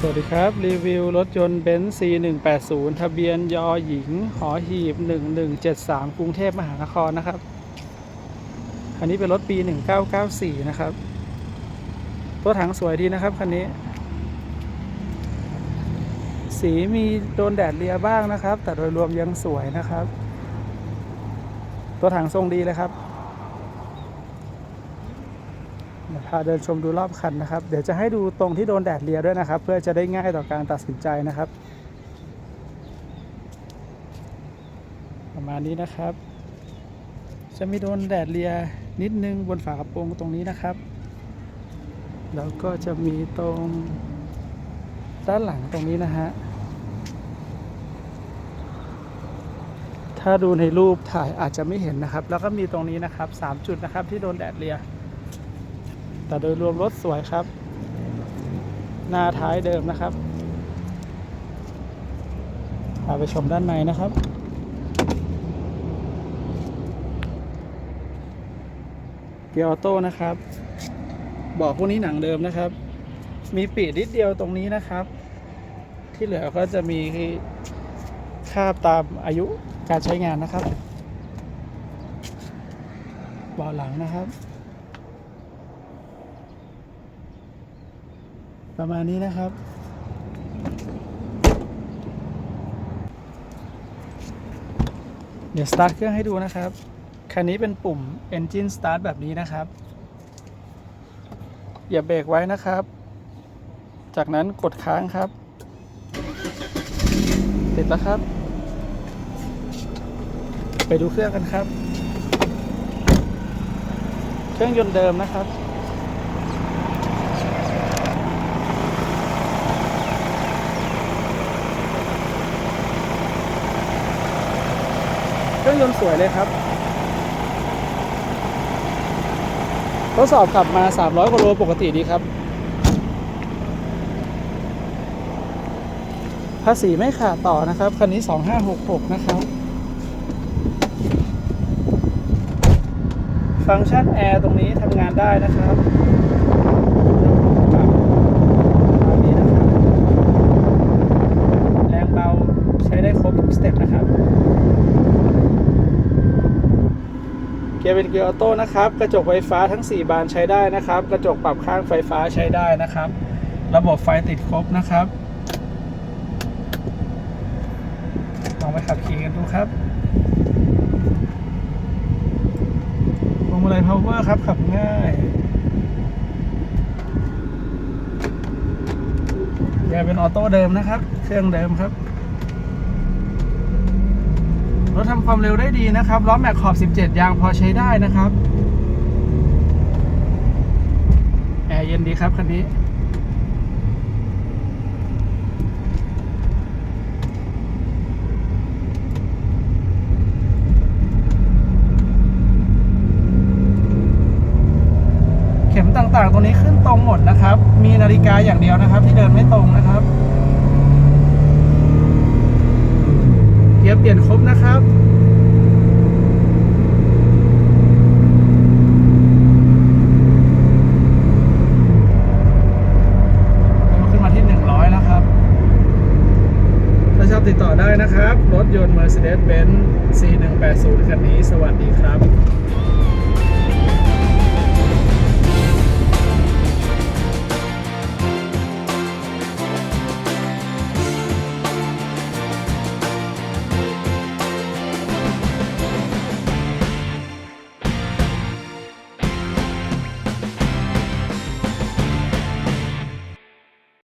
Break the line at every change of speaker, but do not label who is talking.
สวัสดีครับ รีวิวรถยนต์เบนซ์ C180 ทะเบียนยอหญิง หอหีบ 1173 กรุงเทพมหานครนะครับ คันนี้เป็นรถปี 1994 นะครับ ตัวถังสวยดีนะครับคันนี้ สีมีโดนแดดเลียบ้างนะครับ แต่โดยรวมยังสวยนะครับ ตัวถังทรงดีเลยครับ เดี๋ยว พาเดินชมดูรอบคันนะครับ เดี๋ยวจะให้ดูตรงที่โดนแดดเลียด้วยนะครับ เพื่อจะได้ง่ายต่อการตัดสินใจนะครับ ประมาณนี้นะครับ จะมีโดนแดดเลียนิดนึงบนฝากระโปรงตรงนี้นะครับ แล้วก็จะมีตรงด้านหลังตรงนี้นะฮะถ้าดูในรูปถ่ายอาจจะไม่เห็นนะครับ แล้วก็มีตรงนี้นะครับสามจุดนะครับที่โดนแดดเลีย แต่โดยรวมรถสวยครับ หน้าท้ายเดิมนะครับพาไปชมด้านในนะครับเกียร์ออโต้นะครับ บอกพวกนี้หนังเดิมนะครับ มีปีดนิดเดียวตรงนี้นะครับ ที่เหลือก็จะมีคาบตามอายุการใช้งานนะครับเบาะหลังนะครับ ประมาณนี้นะครับ เดี๋ยวสตาร์ทเครื่องให้ดูนะครับ คันนี้เป็นปุ่ม Engine Start แบบนี้นะครับ อย่าเบรกไว้นะครับ จากนั้นกดค้างครับ ติดแล้วครับ ไปดูเครื่องกันครับ เครื่องยนต์เดิมนะครับ เครื่อง ยนต์สวยเลยครับ ทดสอบขับมา 300กว่าโลปกติดีครับ ภาษีไม่ขาดต่อนะครับ คันนี้ 2566 นะครับ ฟังก์ชันแอร์ตรงนี้ทำงานได้นะครับอันนี้นะครับ แรงเบาใช้ได้ครบทุกสเต็ปนะครับ เกี ยร์เป็นเกียร์ออโต้นะครับ กระจกไฟฟ้าทั้ง 4 บานใช้ได้นะครับ กระจกปรับข้างไฟฟ้าใช้ได้นะครับ ระบบไฟติดครบนะครับลองไปขับขี่กันดูครับพวงมาลัยพาวเวอร์ครับขับง่ายเกียร์เป็นออโต้เดิมนะครับ เครื่องเดิมครับ รถทำความเร็วได้ดีนะครับล้อแม็กขอบ 17 ยางพอใช้ได้นะครับแอร์เย็นดีครับคันนี้เข็มต่างๆ ตรงนี้ขึ้นตรงหมดนะครับ มีนาฬิกาอย่างเดียวนะครับ ที่เดินไม่ตรงนะครับ เปลี่ยนครบนะครับขึ้นมาที่100แล้วครับถ้าชอบติดต่อได้นะครับ รถยนต์ Mercedes-Benz C180 คันนี้ สวัสดีครับ